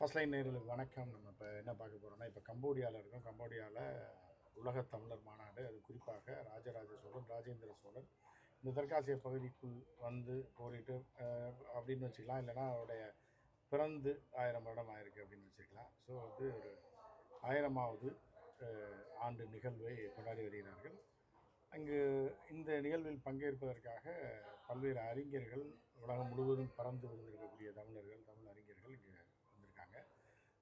First line நேர்களுக்கு வணக்கம். நம்ம இப்போ என்ன பார்க்க போகிறோம்னா இப்போ கம்போடியாவில் இருக்கோம். கம்போடியாவில் உலகத் தமிழர் மாநாடு அது குறிப்பாக ராஜராஜ சோழன் ராஜேந்திர சோழன். இந்த தெற்காசிய பகுதிக்குள் வந்து போரிட்டு அப்படின்னு வச்சுக்கலாம். இல்லைன்னா அவருடைய பிறந்து ஆயிரம் வருடம் ஆயிருக்கு அப்படின்னு வச்சுக்கலாம். ஸோ வந்து ஒரு ஆயிரமாவது ஆண்டு நிகழ்வை கொண்டாடி வருகிறார்கள். அங்கு இந்த நிகழ்வில் பங்கேற்பதற்காக பல்வேறு அறிஞர்கள் உலகம் முழுவதும் பறந்து வந்திருக்கக்கூடிய தமிழர்கள் தமிழ் அறிஞர்கள் இங்கே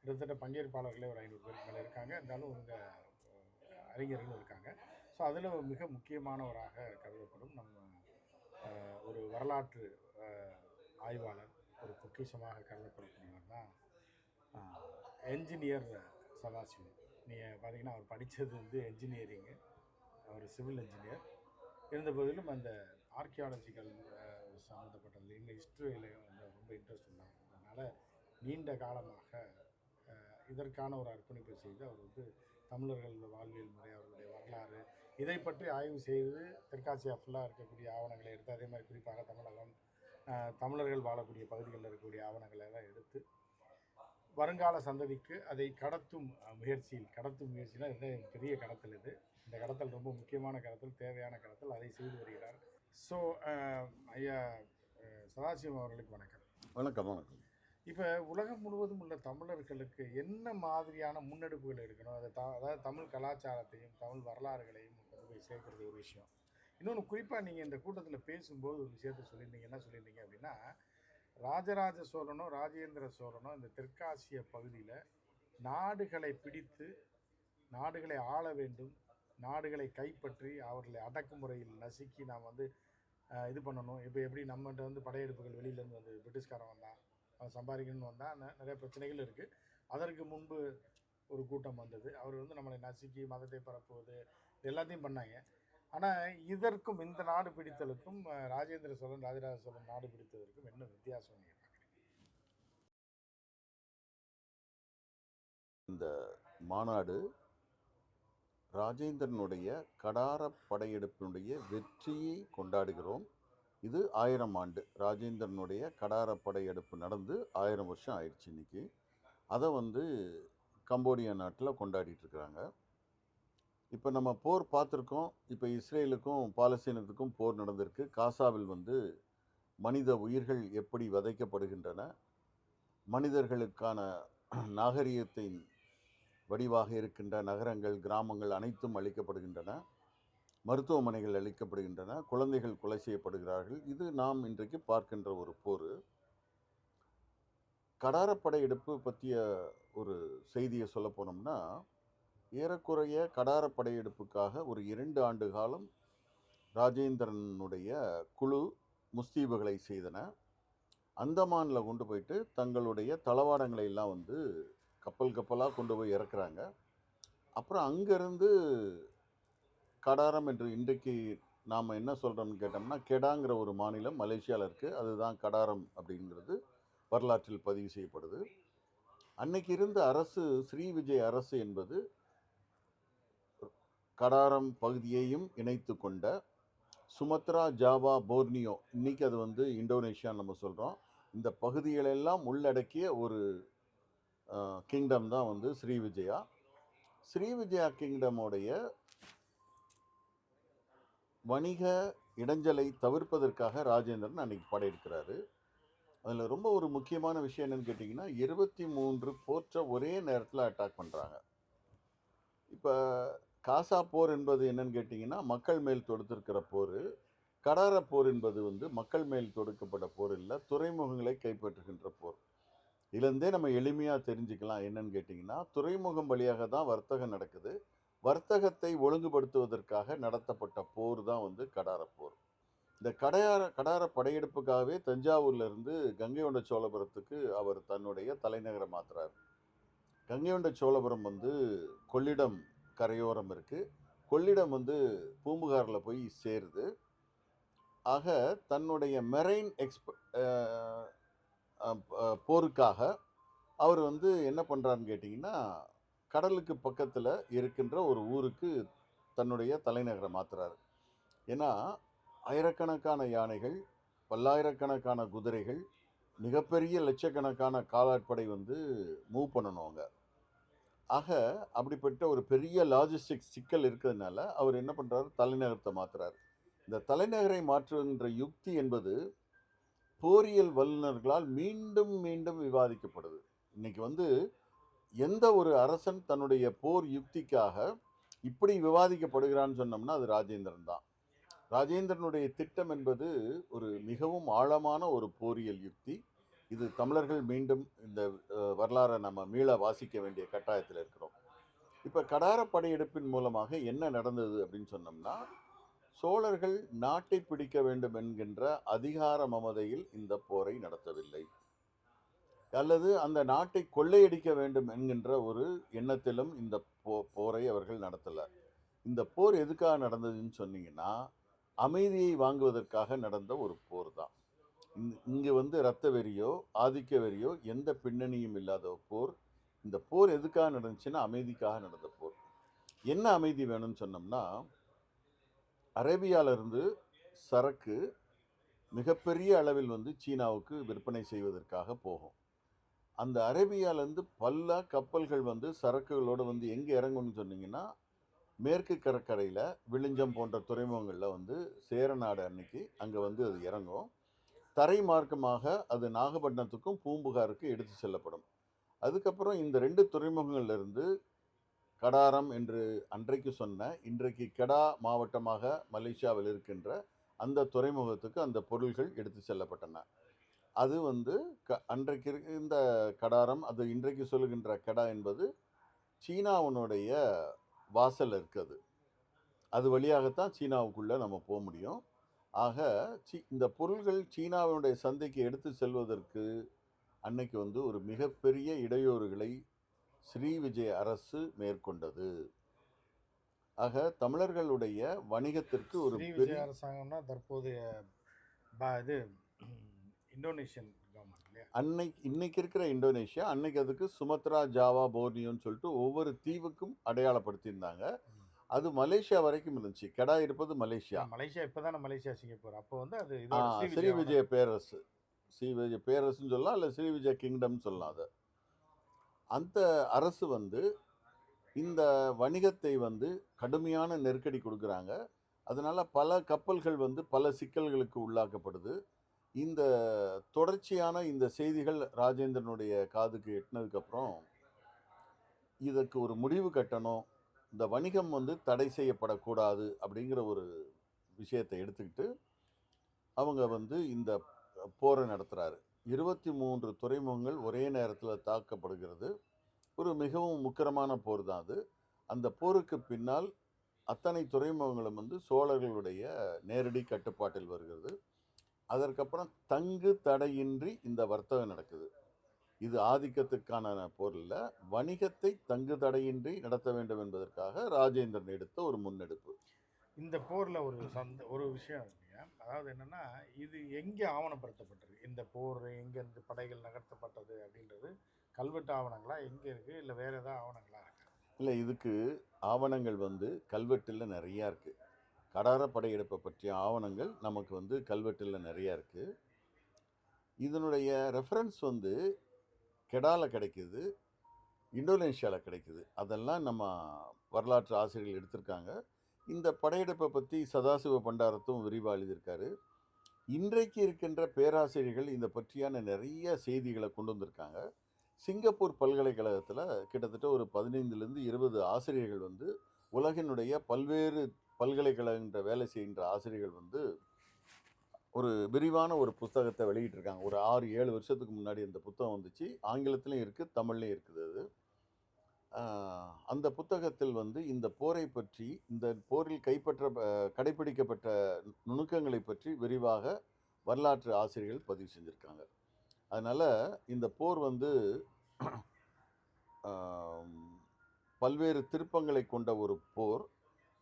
கிட்டத்தட்ட பங்கேற்பாளர்களே ஒரு ஐநூறு பேருக்கு மேலே இருக்காங்க. இருந்தாலும் உங்கள் அறிஞர்களும் இருக்காங்க. ஸோ அதில் மிக முக்கியமானவராக கருதப்படும் நம்ம ஒரு வரலாற்று ஆய்வாளர் ஒரு பொக்கிஷமாக கருதப்படக்கூடியவர் தான் என்ஜினியர் சதாசிவம். நீங்கள் பார்த்தீங்கன்னா அவர் படித்தது வந்து என்ஜினியரிங்கு அவர் சிவில் இன்ஜினியர் இருந்த போதிலும் அந்த ஆர்கியாலஜிக்கல் சம்மந்தப்பட்டது இந்த ஹிஸ்ட்ரியிலையும் வந்து ரொம்ப இன்ட்ரெஸ்ட் உண்டாகும் அதனால் நீண்ட காலமாக இதற்கான ஒரு அர்ப்பணிப்பை செய்து அவர் வந்து தமிழர்கள் வாழ்வியல் முறை அவர்களுடைய வரலாறு இதை பற்றி ஆய்வு செய்து தெற்காசியா ஃபுல்லாக இருக்கக்கூடிய ஆவணங்களை எடுத்து அதே மாதிரி குறிப்பாக தமிழகம் தமிழர்கள் வாழக்கூடிய பகுதிகளில் இருக்கக்கூடிய ஆவணங்களை எல்லாம் எடுத்து வருங்கால சந்ததிக்கு அதை கடத்தும் முயற்சியில் கடத்தும் முயற்சியில் இது பெரிய கடத்தல் இது. இந்த கடத்தல் ரொம்ப முக்கியமான கடத்தல் தேவையான கடத்தல். அதை செய்து வருகிறார். ஸோ ஐயா சதாசிவம் அவர்களுக்கு வணக்கம். வணக்கம் வணக்கம். இப்போ உலகம் முழுவதும் உள்ள தமிழர்களுக்கு என்ன மாதிரியான முன்னெடுப்புகள் எடுக்கணும்? அதை த அதாவது தமிழ் கலாச்சாரத்தையும் தமிழ் வரலாறுகளையும் கொண்டு போய் சேர்க்கறது ஒரு விஷயம். இன்னொன்று குறிப்பாக நீங்கள் இந்த கூட்டத்தில் பேசும்போது ஒரு விஷயத்த சொல்லியிருந்தீங்க என்ன சொல்லியிருந்தீங்க அப்படின்னா ராஜராஜ சோழனோ ராஜேந்திர சோழனோ இந்த தெற்காசிய பகுதியில் நாடுகளை பிடித்து நாடுகளை ஆள வேண்டும் நாடுகளை கைப்பற்றி அவர்களை அடக்குமுறையில் நசுக்கி நாம் வந்து இது பண்ணணும். இப்போ எப்படி நம்மகிட்ட வந்து படையெடுப்புகள் வெளியிலேருந்து வந்து பிரிட்டிஷ்காரன் வந்தான். சம்பாதிக்கணும்னு வந்தால் நிறைய பிரச்சனைகள் இருக்குது அதற்கு முன்பு ஒரு கூட்டம் வந்தது. அவர் வந்து நம்மளை நசுக்கி மதத்தை பரப்புவது இது எல்லாத்தையும் பண்ணாங்க. ஆனால் இதற்கும் இந்த நாடு பிடித்தலுக்கும் ராஜேந்திர சோழன் ராஜராஜ சோழன் நாடு பிடித்ததற்கும் என்ன வித்தியாசம் நீங்கள் இந்த மாநாடு ராஜேந்திரனுடைய கடார படையெடுப்பினுடைய வெற்றியை கொண்டாடுகிறோம். இது ஆயிரம் ஆண்டு. ராஜேந்திரனுடைய கடார படையெடுப்பு நடந்து ஆயிரம் வருஷம் ஆயிடுச்சு இன்றைக்கி அதை வந்து கம்போடியா நாட்டில் கொண்டாடிட்டுருக்குறாங்க இப்போ நம்ம போர் பார்த்துருக்கோம். இப்போ இஸ்ரேலுக்கும் பாலஸ்தீனத்துக்கும் போர் நடந்திருக்கு. காசாவில் வந்து மனித உயிர்கள் எப்படி வதைக்கப்படுகின்றன? மனிதர்களுக்கான நாகரிகத்தின் வடிவாக இருக்கின்ற நகரங்கள் கிராமங்கள் அனைத்தும் அளிக்கப்படுகின்றன மருத்துவமனைகள் அளிக்கப்படுகின்றன குழந்தைகள் கொலை செய்யப்படுகிறார்கள். இது நாம் இன்றைக்கு பார்க்கின்ற ஒரு போர். கடாரப்படையெடுப்பு பற்றிய ஒரு செய்தியை சொல்ல போனோம்னா ஏறக்குறைய கடாரப்படையெடுப்புக்காக ஒரு இரண்டு ஆண்டு காலம் ராஜேந்திரனுடைய குழு முஸ்தீபுகளை செய்தன. அந்தமானில் கொண்டு போயிட்டு தங்களுடைய தளவாடங்களை எல்லாம் வந்து கப்பல் கப்பலாக கொண்டு போய் இறக்குறாங்க. அப்புறம் அங்கேருந்து கடாரம் என்று இன்றைக்கு நாம் என்ன சொல்கிறோம்னு கேட்டோம்னா கெடாங்கிற ஒரு மாநிலம் மலேசியாவில் இருக்குது அதுதான் கடாரம் அப்படிங்கிறது வரலாற்றில் பதிவு செய்யப்படுது. அன்னைக்கு இருந்த அரசு ஸ்ரீ விஜய் அரசு என்பது கடாரம் பகுதியையும் இணைத்து கொண்ட சுமத்ரா ஜாவா போர்னியோ இன்னைக்கு அது வந்து இந்தோனேஷியான்னு நம்ம சொல்கிறோம் இந்த பகுதிகளெல்லாம் உள்ளடக்கிய ஒரு கிங்டம் தான் வந்து ஸ்ரீ விஜயா. ஸ்ரீ விஜயா கிங்டமுடைய வணிக இடைஞ்சலை தவிர்ப்பதற்காக ராஜேந்திரன் அன்னைக்கு படையெடுக்கிறாரு. அதில் ரொம்ப ஒரு முக்கியமான விஷயம் என்னென்னு கேட்டிங்கன்னா இருபத்தி மூன்று போற்ற ஒரே நேரத்தில் அட்டாக் பண்ணுறாங்க இப்போ காசா போர் என்பது என்னன்னு கேட்டிங்கன்னா மக்கள் மேல் தொடுத்திருக்கிற போர். கடார போர் என்பது வந்து மக்கள் மேல் தொடுக்கப்பட்ட போர் இல்லை துறைமுகங்களை கைப்பற்றுகின்ற போர். இதுலேருந்தே நம்ம எளிமையாக தெரிஞ்சுக்கலாம் என்னன்னு கேட்டிங்கன்னா துறைமுகம் வழியாக தான் வர்த்தகம் நடக்குது. வர்த்தகத்தை ஒழுங்குபடுத்துவதற்காக நடத்தப்பட்ட போர் தான் வந்து கடாரப்போர் இந்த கடையார கடார படையெடுப்புக்காகவே தஞ்சாவூர்லேருந்து கங்கை கொண்ட சோழபுரத்துக்கு அவர் தன்னுடைய தலைநகரை மாத்துறார். கங்கை கொண்ட சோழபுரம் வந்து கொள்ளிடம் கரையோரம் இருக்குது கொள்ளிடம் வந்து பூம்புகாரில் போய் சேருது. ஆக தன்னுடைய மெரைன் எக்ஸ்ப போருக்காக அவர் வந்து என்ன பண்ணுறாருன்னு கேட்டிங்கன்னா கடலுக்கு பக்கத்தில் இருக்கின்ற ஒரு ஊருக்கு தன்னுடைய தலைநகரை மாற்றுறாரு ஏன்னா ஆயிரக்கணக்கான யானைகள் பல்லாயிரக்கணக்கான குதிரைகள் மிகப்பெரிய லட்சக்கணக்கான காலாட்படை வந்து மூவ் பண்ணணும் அவங்க ஆக அப்படிப்பட்ட ஒரு பெரிய லாஜிஸ்டிக் சிக்கல் இருக்கிறதுனால அவர் என்ன பண்ணுறாரு தலைநகரத்தை மாற்றுறாரு இந்த தலைநகரை மாற்றுகின்ற யுக்தி என்பது போரியல் வல்லுநர்களால் மீண்டும் மீண்டும் விவாதிக்கப்படுது. இன்றைக்கி வந்து எந்த ஒரு அரசன் தன்னுடைய போர் யுக்திக்காக இப்படி விவாதிக்கப்படுகிறான்னு சொன்னோம்னா அது ராஜேந்திரன் தான். ராஜேந்திரனுடைய திட்டம் என்பது ஒரு மிகவும் ஆழமான ஒரு போரியல் யுக்தி. இது தமிழர்கள் மீண்டும் இந்த வரலாறை நம்ம மீள வாசிக்க வேண்டிய கட்டாயத்தில் இருக்கிறோம். இப்போ கடார படையெடுப்பின் மூலமாக என்ன நடந்தது அப்படின்னு சொன்னோம்னா சோழர்கள் நாட்டை பிடிக்க வேண்டும் என்கின்ற அதிகார மமதையில் இந்த போரை நடத்தவில்லை. அல்லது அந்த நாட்டை கொள்ளையடிக்க வேண்டும் என்கின்ற ஒரு எண்ணத்திலும் இந்த போ போரை அவர்கள் நடத்தலை. இந்த போர் எதுக்காக நடந்ததுன்னு சொன்னீங்கன்னா அமைதியை வாங்குவதற்காக நடந்த ஒரு போர் தான். இங்கே வந்து இரத்த வெறியோ ஆதிக்க வெறியோ எந்த பின்னணியும் இல்லாத போர். இந்த போர் எதுக்காக நடந்துச்சுன்னா அமைதிக்காக நடந்த போர். என்ன அமைதி வேணும்னு சொன்னோம்னா அரேபியாவிலிருந்து சரக்கு மிகப்பெரிய அளவில் வந்து சீனாவுக்கு விற்பனை செய்வதற்காக போகும். அந்த அரேபியாலேருந்து பல கப்பல்கள் வந்து சரக்குகளோடு வந்து எங்கே இறங்கும்னு சொன்னீங்கன்னா மேற்கு கடற்கரையில் விழிஞ்சம் போன்ற துறைமுகங்களில் வந்து சேரநாடு அன்னைக்கு அங்கே வந்து அது இறங்கும். தரை மார்க்கமாக அது நாகப்பட்டினத்துக்கும் பூம்புகாருக்கு எடுத்து செல்லப்படும். அதுக்கப்புறம் இந்த ரெண்டு துறைமுகங்கள்லேருந்து கடாரம் என்று அன்றைக்கு சொன்ன இன்றைக்கு கெடா மாவட்டமாக மலேசியாவில் இருக்கின்ற அந்த துறைமுகத்துக்கு அந்த பொருள்கள் எடுத்து செல்லப்பட்டன. அது வந்து க அன்றைக்கு இருக்க இந்த கடாரம் அது இன்றைக்கு சொல்லுகின்ற கெடா என்பது சீனாவினுடைய வாசல் இருக்குது அது. வழியாகத்தான் சீனாவுக்குள்ளே நம்ம போக முடியும். ஆக சி இந்த பொருள்கள் சீனாவினுடைய சந்தைக்கு எடுத்து செல்வதற்கு அன்னைக்கு வந்து ஒரு மிகப்பெரிய இடையூறுகளை ஸ்ரீ விஜய அரசு மேற்கொண்டது. ஆக தமிழர்களுடைய வணிகத்திற்கு ஒரு பெரிய அரசாங்கம்னா தற்போதைய இது இந்தோனேஷியன் கவர்மெண்ட் அன்னைக்கு இன்னைக்கு இருக்கிற இந்தோனேஷியா அன்னைக்கு அதுக்கு சுமத்ரா ஜாவா போர்னியோன்னு சொல்லிட்டு ஒவ்வொரு தீவுக்கும் அடையாளப்படுத்தியிருந்தாங்க. அது மலேசியா வரைக்கும் இருந்துச்சு. கெடா இருப்பது மலேசியா. மலேசியா இப்பதானே மலேசியா சிங்கப்பூர். அப்போ வந்து அது ஸ்ரீ விஜய பேரரசு. ஸ்ரீ விஜய பேரரசுன்னு சொல்லலாம் இல்லை ஸ்ரீ விஜய கிங்டம் சொல்லலாம் அதை. அந்த அரசு வந்து இந்த வணிகத்தை வந்து கடுமையான நெருக்கடி கொடுக்குறாங்க. அதனால பல கப்பல்கள் வந்து பல சிக்கல்களுக்கு உள்ளாக்கப்படுது. இந்த தொடர்ச்சியான இந்த செய்திகள் ராஜேந்திரனுடைய காதுக்கு எட்டினதுக்கப்புறம் இதற்கு ஒரு முடிவு கட்டணும். இந்த வணிகம் வந்து தடை செய்யப்படக்கூடாது அப்படிங்கிற ஒரு விஷயத்தை எடுத்துக்கிட்டு அவங்க வந்து இந்த போரை நடத்துகிறாரு இருபத்தி மூன்று துறைமுகங்கள் ஒரே நேரத்தில் தாக்கப்படுகிறது. ஒரு மிகவும் முக்கிரமான போர் தான் அது. அந்த போருக்கு பின்னால் அத்தனை துறைமுகங்களும் வந்து சோழர்களுடைய நேரடி கட்டுப்பாட்டில் வருகிறது. அதற்கப்புறம் தங்கு தடையின்றி இந்த வர்த்தகம் நடக்குது. இது ஆதிக்கத்துக்கான போர் இல்லை. வணிகத்தை தங்கு தடையின்றி நடத்த வேண்டும் என்பதற்காக ராஜேந்திரன் எடுத்த ஒரு முன்னெடுப்பு. இந்த போர்ல ஒரு சந்த ஒரு விஷயம் இருக்குங்க அதாவது என்னன்னா இது எங்கே ஆவணப்படுத்தப்பட்டிருக்கு? இந்த போர் எங்க இருந்து படைகள் நகர்த்தப்பட்டது அப்படின்றது கல்வெட்டு ஆவணங்களா எங்க இருக்கு? இல்ல வேற ஏதாவது ஆவணங்களா இருக்கா? இல்லை இதுக்கு ஆவணங்கள் வந்து கல்வெட்டில் நிறையா இருக்குது கடார படையெடுப்பை பற்றிய ஆவணங்கள் நமக்கு வந்து கல்வெட்டில் நிறையா இருக்குது இதனுடைய ரெஃபரன்ஸ் வந்து கெடால கிடைக்குது இந்தோனேஷியாவில் கிடைக்குது. அதெல்லாம் நம்ம வரலாற்று ஆசிரியர்கள் எடுத்திருக்காங்க. இந்த படையெடுப்பை பற்றி சதாசிவ பண்டாரத்தும் விரிவாக எழுதியிருக்காரு. இன்றைக்கு இருக்கின்ற பேராசிரியர்கள் இந்த பற்றியான நிறைய செய்திகளை கொண்டு வந்திருக்காங்க. சிங்கப்பூர் பல்கலைக்கழகத்தில் கிட்டத்தட்ட ஒரு பதினைந்துலேருந்து இருபது ஆசிரியர்கள் வந்து உலகினுடைய பல்வேறு பல்கலைக்கழகன்ற வேலை செய்கின்ற ஆசிரியர்கள் வந்து ஒரு விரிவான ஒரு புத்தகத்தை வெளியிட்டிருக்காங்க. ஒரு ஆறு ஏழு வருஷத்துக்கு முன்னாடி அந்த புத்தகம் வந்துச்சு. ஆங்கிலத்திலையும் இருக்குது தமிழ்லையும் இருக்குது அது. அந்த புத்தகத்தில் வந்து இந்த போரை பற்றி இந்த போரில் கைப்பற்ற கடைபிடிக்கப்பட்ட நுணுக்கங்களை பற்றி விரிவாக வரலாற்று ஆசிரியர்கள் பதிவு செஞ்சுருக்காங்க. அதனால் இந்த போர் வந்து பல்வேறு திருப்பங்களை கொண்ட ஒரு போர்.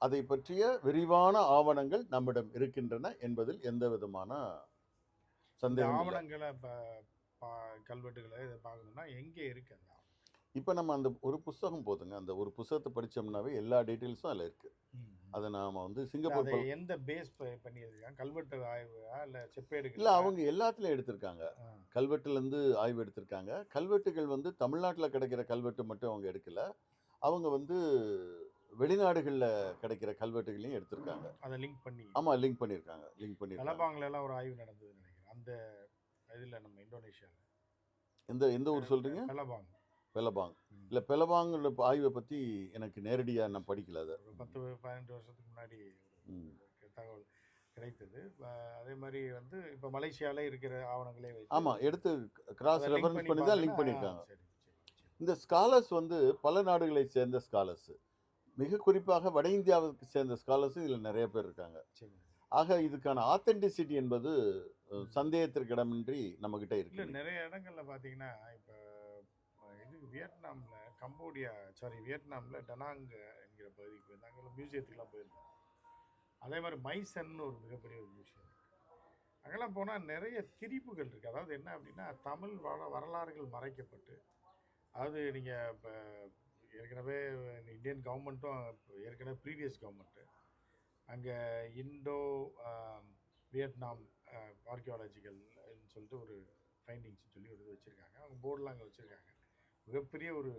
அதை பற்றிய விரிவான ஆவணங்கள் நம்மிடம் இருக்கின்றன என்பதில் எந்த விதமான சந்தேகம் ஆவணங்களை கல்வெட்டுகளை இதை பார்க்கணும்னா எங்க இருக்கு அந்த இப்போ நம்ம அந்த ஒரு புஸ்தகம் போதுங்க. அந்த ஒரு புஸ்தகத்தை படித்தோம்னாவே எல்லா டீட்டெயில்ஸும் அதில் இருக்குது. அதை நாம் வந்து சிங்கப்பூர் எந்த பேஸ் பண்ணியிருக்காங்க? கல்வெட்டு ஆய்வா இல்லை செப்பேடுகள் இல்லை அவங்க எல்லாத்துலேயும் எடுத்திருக்காங்க. கல்வெட்டுலேருந்து ஆய்வு எடுத்திருக்காங்க. கல்வெட்டுகள் வந்து தமிழ்நாட்டில் கிடைக்கிற கல்வெட்டு மட்டும் அவங்க எடுக்கல. அவங்க வந்து வெளிநாடுகளில் கிடைக்கிற கல்வெட்டுகளையும் எடுத்திருக்காங்க. அதை லிங்க் பண்ணி ஆமாம் லிங்க் பண்ணியிருக்காங்க லிங்க் பண்ணியிருக்காங்க. தலபாங்கில எல்லாம் ஒரு ஆய்வு நடந்ததுன்னு நினைக்கிறேன். அந்த இதில் நம்ம இந்தோனேஷியாவில் எந்த எந்த ஊர் சொல்கிறீங்க தலபாங் பெலபாங். இல்லை பெலபாங்கோட ஆய்வை பற்றி எனக்கு நேரடியாக நான் படிக்கல அதை. பத்து பதினெட்டு வருஷத்துக்கு முன்னாடி தகவல் கிடைத்தது. அதே மாதிரி வந்து இப்போ மலேசியாவில் இருக்கிற ஆவணங்களே ஆமாம் எடுத்து கிராஸ் ரெஃபரன்ஸ் பண்ணி தான் லிங்க் பண்ணியிருக்காங்க. இந்த ஸ்காலர்ஸ் வந்து பல நாடுகளை சேர்ந்த ஸ்காலர்ஸ். மிக குறிப்பாக வட இந்தியாவுக்கு சேர்ந்த ஸ்காலர்ஸ் இதில் நிறைய பேர் இருக்காங்க. ஆக இதுக்கான ஆத்தென்டிசிட்டி என்பது அஹ், சந்தேகத்திற்கு இடமின்றி நம்மக்கிட்ட இருக்கு நிறைய இடங்கள்ல பாத்தீங்கன்னா இப்போ இது வியட்நாம்ல கம்போடியா சாரி வியட்நாம்ல டனாங் என்கிற பகுதிக்கு போயிருந்தாங்க. அங்கே மியூசியத்துக்குலாம் போயிருந்தோம் அதே மாதிரி மைசன்னு ஒரு மிகப்பெரிய ஒரு மியூசியம் அங்கெல்லாம் போனால் நிறைய திரிப்புகள் இருக்குது அதாவது என்ன அப்படின்னா தமிழ் வர வரலாறுகள் மறைக்கப்பட்டு அதாவது நீங்கள் இப்போ ஏற்கனவே இந்தியன் கவர்மெண்ட்டும் ஏற்கனவே ப்ரீவியஸ் கவர்மெண்ட்டு அங்கே இண்டோ வியட்நாம் ஆர்கியாலஜிக்கல் சொல்லிட்டு ஒரு ஃபைண்டிங்ஸ் சொல்லி ஒரு இது வச்சுருக்காங்க. அவங்க போர்டெலாம் அங்கே வச்சுருக்காங்க. மிகப்பெரிய ஒரு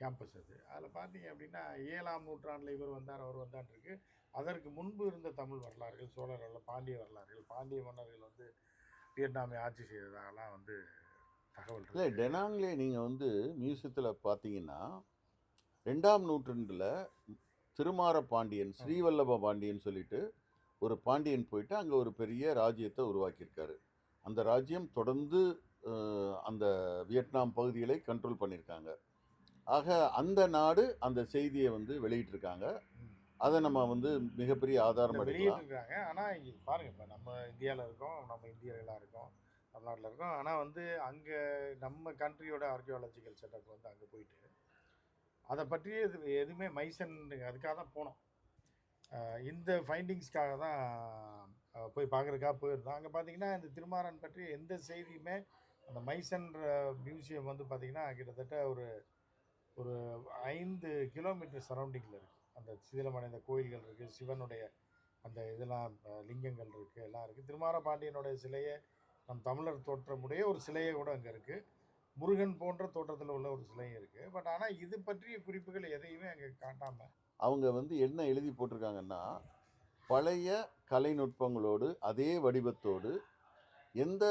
கேம்பஸ் அது. அதில் பார்த்தீங்க அப்படின்னா ஏழாம் நூற்றாண்டில் இவர் வந்தார் அவர் வந்தார் இருக்கு அதற்கு முன்பு இருந்த தமிழ் வரலாறுகள் சோழர் வரலாறு பாண்டிய வரலாறுகள் பாண்டிய மன்னர்கள் வந்து வியட்நாமை ஆட்சி செய்ததாகலாம் வந்து தகவல் இல்லை. டெனாங்லே நீங்கள் வந்து மியூசியத்தில் பார்த்தீங்கன்னா ரெண்டாம் நூற்றாண்டில் திருமார பாண்டியன் ஸ்ரீவல்லப பாண்டியன் சொல்லிட்டு ஒரு பாண்டியன் போயிட்டு அங்கே ஒரு பெரிய ராஜ்யத்தை உருவாக்கியிருக்காரு. அந்த ராஜ்யம் தொடர்ந்து அந்த வியட்நாம் பகுதிகளை கண்ட்ரோல் பண்ணியிருக்காங்க. ஆக அந்த நாடு அந்த செய்தியை வந்து வெளியிட்டிருக்காங்க. அதை நம்ம வந்து மிகப்பெரிய ஆதாரம் வெளியிட்டிருக்காங்க. ஆனால் இங்கே பாருங்க இப்போ நம்ம இந்தியாவில் இருக்கோம் நம்ம இந்தியர்களாக இருக்கோம் தமிழ்நாட்டில் இருக்கோம். ஆனால் வந்து அங்கே நம்ம கண்ட்ரியோட ஆர்கியாலஜிக்கல் செட்டப் வந்து அங்கே போயிட்டு அதை பற்றி இது எதுவுமே மைசன் அதுக்காக தான் போனோம். இந்த ஃபைண்டிங்ஸ்க்காக தான் போய் பார்க்குறக்காக போயிருந்தோம். அங்கே பார்த்தீங்கன்னா இந்த திருமாறன் பற்றி எந்த செய்தியுமே அந்த மைசன்ற மியூசியம் வந்து பார்த்திங்கன்னா கிட்டத்தட்ட ஒரு ஒரு ஐந்து கிலோமீட்டர் சரௌண்டிங்கில் இருக்குது அந்த சிதிலமடைந்த கோயில்கள் இருக்குது சிவனுடைய அந்த இதெல்லாம் லிங்கங்கள் இருக்குது எல்லாம் இருக்குது திருமார பாண்டியனுடைய நம் தமிழர் தோற்றமுடைய ஒரு சிலையை கூட அங்கே இருக்குது முருகன் போன்ற தோற்றத்தில் உள்ள ஒரு சிலையும் இருக்குது பட் ஆனால் இது பற்றிய குறிப்புகள் எதையுமே அங்கே காட்டாமல் அவங்க வந்து என்ன எழுதி போட்டிருக்காங்கன்னா பழைய கலைநுட்பங்களோடு அதே வடிவத்தோடு எந்த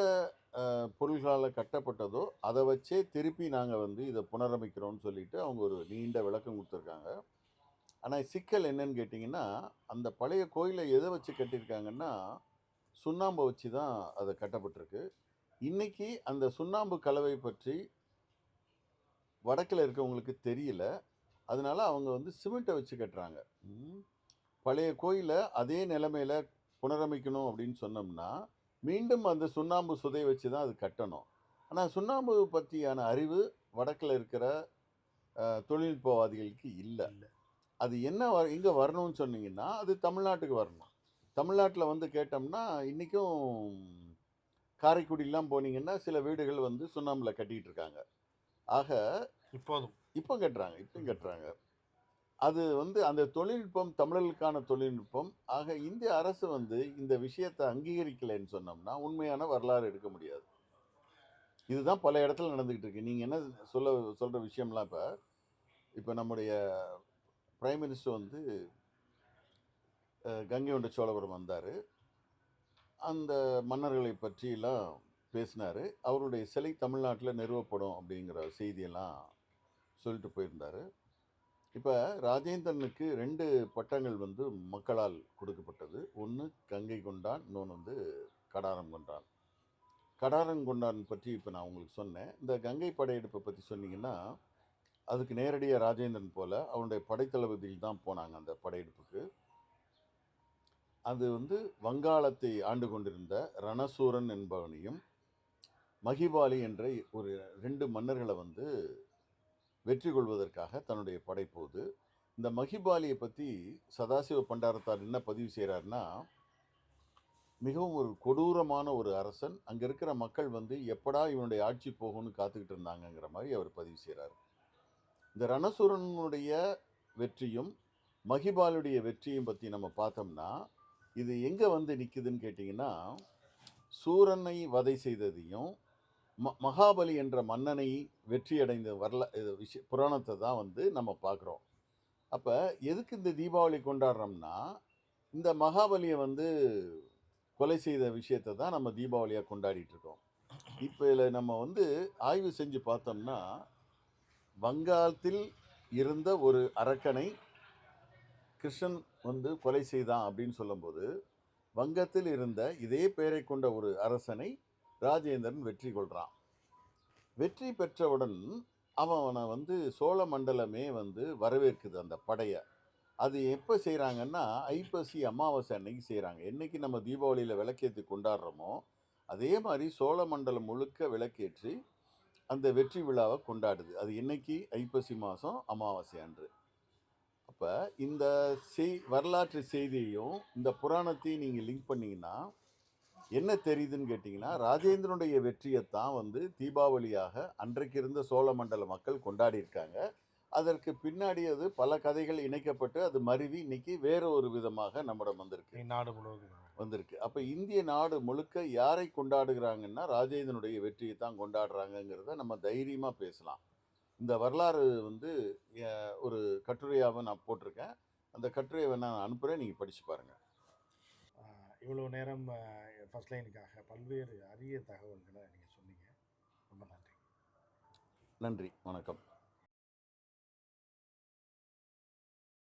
பொருள்களால் கட்டப்பட்டதோ அதை வச்சே திருப்பி நாங்கள் வந்து இதை புனரமைக்கிறோம்னு சொல்லிட்டு அவங்க ஒரு நீண்ட விளக்கம் கொடுத்துருக்காங்க. ஆனால் சிக்கல் என்னன்னு கேட்டிங்கன்னா அந்த பழைய கோயிலை எதை வச்சு கட்டியிருக்காங்கன்னா சுண்ணாம்பை வச்சு தான் அது கட்டப்பட்டிருக்கு. இன்னைக்கு அந்த சுண்ணாம்பு கலவை பற்றி வடக்கில் இருக்கவங்களுக்கு தெரியல. அதனால அவங்க வந்து சிமெண்ட்டை வச்சு கட்டுறாங்க. பழைய கோயிலை அதே நிலைமையில புனரமைக்கணும் அப்படின்னு சொன்னோம்னா மீண்டும் அந்த சுண்ணாம்பு சுதை வச்சு தான் அது கட்டணும். ஆனால் சுண்ணாம்பு பற்றியான அறிவு வடக்கில் இருக்கிற தொழில்நுட்பவாதிகளுக்கு இல்லை. அது என்ன வ எங்கே வரணும்னு சொன்னீங்கன்னா அது தமிழ்நாட்டுக்கு வரணும். தமிழ்நாட்டில் வந்து கேட்டோம்னா இன்றைக்கும் காரைக்குடிலாம் போனீங்கன்னா சில வீடுகள் வந்து சுண்ணாம்பில் கட்டிகிட்டு இருக்காங்க ஆக இப்போதும். இப்போ கட்டுறாங்க இப்போ கட்டுறாங்க. அது வந்து அந்த தொழில்நுட்பம் தமிழர்களுக்கான தொழில்நுட்பம் ஆக இந்திய அரசு வந்து இந்த விஷயத்தை அங்கீகரிக்கலைன்னு சொன்னோம்னா உண்மையான வரலாறு எடுக்க முடியாது. இதுதான் பல இடத்துல நடந்துக்கிட்டு இருக்கு நீங்கள் என்ன சொல்ல சொல்கிற விஷயம்லாம் இப்போ இப்போ நம்முடைய பிரைம் மினிஸ்டர் வந்து கங்கை கொண்ட சோழபுரம் வந்தார். அந்த மன்னர்களை பற்றியெல்லாம் பேசினார். அவருடைய சிலை தமிழ்நாட்டில் நிறுவப்படும் அப்படிங்கிற செய்தியெல்லாம் சொல்லிட்டு போயிருந்தார். இப்போ ராஜேந்திரனுக்கு ரெண்டு பட்டங்கள் வந்து மக்களால் கொடுக்கப்பட்டது. ஒன்று கங்கை கொண்டான் இன்னொன்று வந்து கடாரம் கொண்டான். கடாரம் கொண்டான் பற்றி இப்போ நான் உங்களுக்கு சொன்னேன். இந்த கங்கை படையெடுப்பை பற்றி சொன்னீங்கன்னா அதுக்கு நேரடியாக ராஜேந்திரன் போல் அவனுடைய படைத்தளபதியில் தான் போனாங்க அந்த படையெடுப்புக்கு. அது வந்து வங்காளத்தை ஆண்டு கொண்டிருந்த ரணசூரன் என்பவனையும் மகிபாலி என்ற ஒரு ரெண்டு மன்னர்களை வந்து வெற்றி கொள்வதற்காக தன்னுடைய படை இந்த மகிபாலியை பற்றி சதாசிவ பண்டாரத்தார் என்ன பதிவு செய்கிறாருன்னா மிகவும் ஒரு கொடூரமான ஒரு அரசன் அங்கே இருக்கிற மக்கள் வந்து எப்படா இவனுடைய ஆட்சி போகும்னு காத்துக்கிட்டு இருந்தாங்கங்கிற மாதிரி அவர் பதிவு செய்கிறார் இந்த ரணசூரனுடைய வெற்றியும் மகிபாலுடைய வெற்றியும் பற்றி நம்ம பார்த்தோம்னா இது எங்கே வந்து நிற்குதுன்னு கேட்டிங்கன்னா சூரனை வதை செய்ததையும் ம மகாபலி என்ற மன்னனை வெற்றியடைந்த வரல இது விஷய புராணத்தை தான் வந்து நம்ம பார்க்குறோம். அப்போ எதுக்கு இந்த தீபாவளி கொண்டாடுறோம்னா இந்த மகாபலியை வந்து கொலை செய்த விஷயத்தை தான் நம்ம தீபாவளியாக கொண்டாடிட்டுருக்கோம் இப்போ இதில் நம்ம வந்து ஆய்வு செஞ்சு பார்த்தோம்னா வங்காளத்தில் இருந்த ஒரு அரக்கனை கிருஷ்ணன் வந்து கொலை செய்தான் அப்படின்னு சொல்லும்போது வங்கத்தில் இருந்த இதே பெயரை கொண்ட ஒரு அரசனை ராஜேந்திரன் வெற்றி கொள்கிறான் வெற்றி பெற்றவுடன் அவனை வந்து சோழ மண்டலமே வந்து வரவேற்குது அந்த படையை. அது எப்போ செய்கிறாங்கன்னா ஐப்பசி அமாவாசை அன்னைக்கு செய்கிறாங்க என்றைக்கு நம்ம தீபாவளியில் விளக்கேற்றி கொண்டாடுறோமோ அதே மாதிரி சோழ மண்டலம் முழுக்க விளக்கேற்றி அந்த வெற்றி விழாவை கொண்டாடுது. அது என்னைக்கு? ஐப்பசி மாதம் அமாவாசை அன்று. அப்போ இந்த செய் வரலாற்று செய்தியையும் இந்த புராணத்தையும் நீங்கள் லிங்க் பண்ணீங்கன்னா என்ன தெரியுதுன்னு கேட்டிங்கன்னா ராஜேந்திரனுடைய வெற்றியைத்தான் வந்து தீபாவளியாக அன்றைக்கு இருந்த சோழ மண்டல மக்கள் கொண்டாடி இருக்காங்க. அதற்கு பின்னாடி அது பல கதைகள் இணைக்கப்பட்டு அது மருவி இன்னைக்கு வேற ஒரு விதமாக நம்மிடம் வந்திருக்கு. நாடு முழுவதும் வந்திருக்கு. அப்போ இந்திய நாடு முழுக்க யாரை கொண்டாடுகிறாங்கன்னா ராஜேந்திரனுடைய வெற்றியை தான் கொண்டாடுறாங்கங்கிறத நம்ம தைரியமாக பேசலாம். இந்த வரலாறு வந்து ஒரு கட்டுரையாக நான் போட்டிருக்கேன். அந்த கட்டுரையை நான் அனுப்புகிறேன் நீங்கள் படித்து பாருங்கள் ஆஹ் இவ்வளவு நேரம் ஃபர்ஸ்ட் லைனுக்காக பல்வேறு அரிய தகவல்களை நீங்கள் சொன்னீங்க. ரொம்ப நன்றி. நன்றி. வணக்கம்.